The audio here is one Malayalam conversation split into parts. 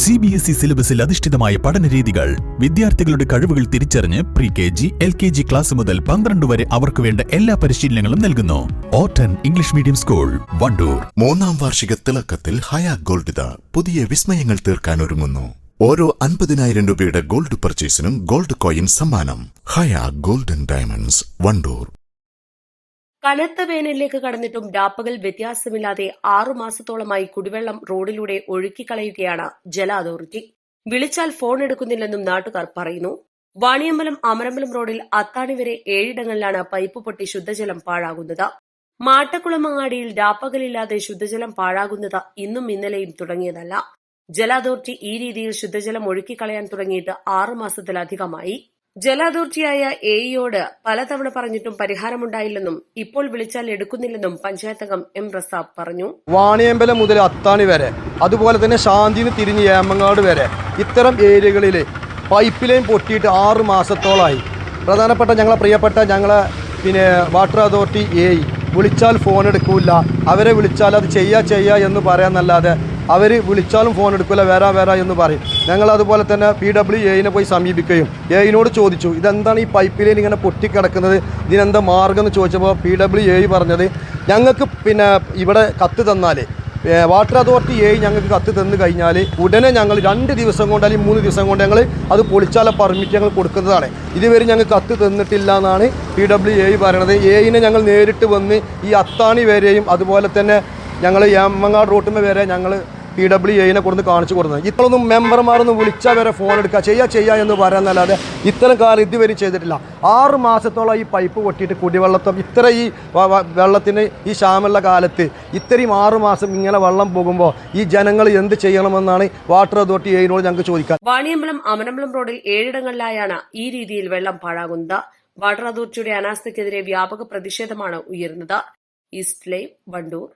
സി ബി എസ് ഇ സിലബസിൽ അധിഷ്ഠിതമായ പഠന രീതികൾ വിദ്യാർത്ഥികളുടെ കഴിവുകൾ തിരിച്ചറിഞ്ഞ് pre K G L K G class മുതൽ പന്ത്രണ്ട് വരെ അവർക്ക് വേണ്ട എല്ലാ പരിശീലനങ്ങളും നൽകുന്നു. ഓട്ടൻ ഇംഗ്ലീഷ് മീഡിയം സ്കൂൾ വണ്ടൂർ മൂന്നാം വാർഷിക തിളക്കത്തിൽ ഹയ ഗോൾഡ് പുതിയ വിസ്മയങ്ങൾ തീർക്കാൻ ഒരുങ്ങുന്നു. ഓരോ അൻപതിനായിരം രൂപയുടെ ഗോൾഡ് പർച്ചേസിനും ഗോൾഡ് കോയിൻ സമ്മാനം. ഹയ ഗോൾഡൻ ഡയമണ്ട്സ് വണ്ടൂർ കനത്ത വേനലിലേക്ക് കടന്നിട്ടും ഡാപ്പകൽ വ്യത്യാസമില്ലാതെ ആറു മാസത്തോളമായി കുടിവെള്ളം റോഡിലൂടെ ഒഴുക്കിക്കളയുകയാണ് ജല അതോറിറ്റി. വിളിച്ചാൽ ഫോൺ എടുക്കുന്നില്ലെന്നും നാട്ടുകാർ പറയുന്നു. വാണിയമ്പലം അമരമ്പലം റോഡിൽ അത്താണി വരെ ഏഴിടങ്ങളിലാണ് പൈപ്പ് പൊട്ടി ശുദ്ധജലം പാഴാകുന്നത്. മാട്ടക്കുളമങ്ങാടിയിൽ ഡാപ്പകലില്ലാതെ ശുദ്ധജലം പാഴാകുന്നത് ഇന്നും ഇന്നലെയും തുടങ്ങിയതല്ല. ജല അതോറിറ്റി ഈ രീതിയിൽ ശുദ്ധജലം ഒഴുക്കിക്കളയാൻ തുടങ്ങിയിട്ട് ആറു മാസത്തിലധികമായി. ജല അതോറിറ്റിയായ എഇയോട് പലതവണ പറഞ്ഞിട്ടും പരിഹാരമുണ്ടായില്ലെന്നും ഇപ്പോൾ വിളിച്ചാൽ എടുക്കുന്നില്ലെന്നും പഞ്ചായത്ത് അംഗം എം റസാബ് പറഞ്ഞു. വാണിയമ്പലം മുതൽ അത്താണി വരെ അതുപോലെ തന്നെ ശാന്തിന് തിരിഞ്ഞ് ഏമങ്ങാട് വരെ ഇത്തരം ഏരിയകളിൽ പൈപ്പ് ലൈൻ പൊട്ടിയിട്ട് ആറ് മാസത്തോളമായി പ്രധാനപ്പെട്ട ഞങ്ങളെ പ്രിയപ്പെട്ട ഞങ്ങളെ പിന്നെ വാട്ടർ അതോറിറ്റി എ വിളിച്ചാൽ ഫോൺ എടുക്കൂല അവരെ വിളിച്ചാൽ അത് ചെയ്യാ ചെയ്യാ എന്ന് പറയാന്നല്ലാതെ അവർ വിളിച്ചാലും ഫോൺ എടുക്കില്ല വേറെ വേറെ എന്ന് പറയും. ഞങ്ങൾ അതുപോലെ തന്നെ പി ഡബ്ല്യു എയിനെ പോയി സമീപിക്കുകയും എയിനോട് ചോദിച്ചു ഇതെന്താണ് ഈ പൈപ്പ് ലൈൻ ഇങ്ങനെ പൊട്ടിക്കിടക്കുന്നത്? ഇതിനെന്താ മാർഗം എന്ന് ചോദിച്ചപ്പോൾ പി ഡബ്ല്യു എ പറഞ്ഞത് ഞങ്ങൾക്ക് പിന്നെ ഇവിടെ കത്ത് തന്നാൽ വാട്ടർ അതോറിറ്റി എ ഞങ്ങൾക്ക് കത്ത് തന്നു കഴിഞ്ഞാൽ ഉടനെ ഞങ്ങൾ രണ്ട് ദിവസം കൊണ്ട് അല്ലെങ്കിൽ മൂന്ന് ദിവസം കൊണ്ട് ഞങ്ങൾ അത് പൊളിച്ചാല പെർമിറ്റ് ഞങ്ങൾ കൊടുക്കുന്നതാണ്. ഇതുവരെ ഞങ്ങൾ കത്ത് തന്നിട്ടില്ല എന്നാണ് പി ഡബ്ല്യു എ പറയണത്. എയിനെ ഞങ്ങൾ നേരിട്ട് വന്ന് ഈ അത്താണി വരെയും അതുപോലെ തന്നെ ഞങ്ങൾ എമ്മങ്ങാട് റൂട്ടുമ വരെ ഞങ്ങൾ പി ഡബ്ല്യു എയിനെ കൊടുത്ത് കാണിച്ചു കൊടുക്കുന്നത് ഇത്രയൊന്നും മെമ്പർമാരൊന്നും വിളിച്ചാൽ വരെ ഫോൺ എടുക്കുക ചെയ്യുക ചെയ്യുക എന്ന് പറയാനല്ലാതെ ഇത്തരം കാലം ഇതുവരെ ചെയ്തിട്ടില്ല. ആറ് മാസത്തോളം ഈ പൈപ്പ് പൊട്ടിയിട്ട് കുടിവെള്ളത്തും ഇത്ര ഈ വെള്ളത്തിന് ഈ ക്ഷാമുള്ള കാലത്ത് ഇത്രയും ആറ് മാസം ഇങ്ങനെ വെള്ളം പോകുമ്പോൾ ഈ ജനങ്ങൾ എന്ത് ചെയ്യണമെന്നാണ് വാട്ടർ അതോറിറ്റി എയിനോട് ഞങ്ങൾക്ക് ചോദിക്കാം വാണിയമ്പലം അമരമ്പലം റോഡിൽ ഏഴിടങ്ങളിലായാണ് ഈ രീതിയിൽ വെള്ളം പാഴാകുന്നത്. വാട്ടർ അതോറിറ്റിയുടെ അനാസ്ഥയ്ക്കെതിരെ വ്യാപക പ്രതിഷേധമാണ് ഉയർന്നത് ഈസ്റ്റ് വണ്ടൂർ.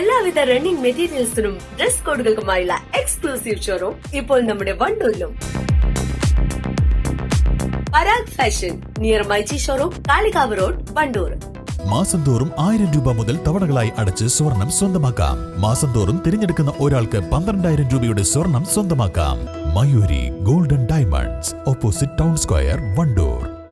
എല്ലാവിധ റണ്ണിംഗ് മെറ്റീരിയൽസിനും ഡ്രസ് കോഡുകൾക്കുമായുള്ള എക്സ്ക്ലൂസീവ് ഷോറൂം ഇപ്പോൾ നമ്മുടെ വണ്ടൂരിലും. Parag fashion near MyG showroom Kalikavu road Wandoor മാസം തോറും ആയിരം രൂപ മുതൽ തവണകളായി അടച്ച് സ്വർണം സ്വന്തമാക്കാം. മാസം തോറും തിരഞ്ഞെടുക്കുന്ന ഒരാൾക്ക് പന്ത്രണ്ടായിരം രൂപയുടെ സ്വർണം സ്വന്തമാക്കാം. Mayuri golden diamonds opposite town square Wandoor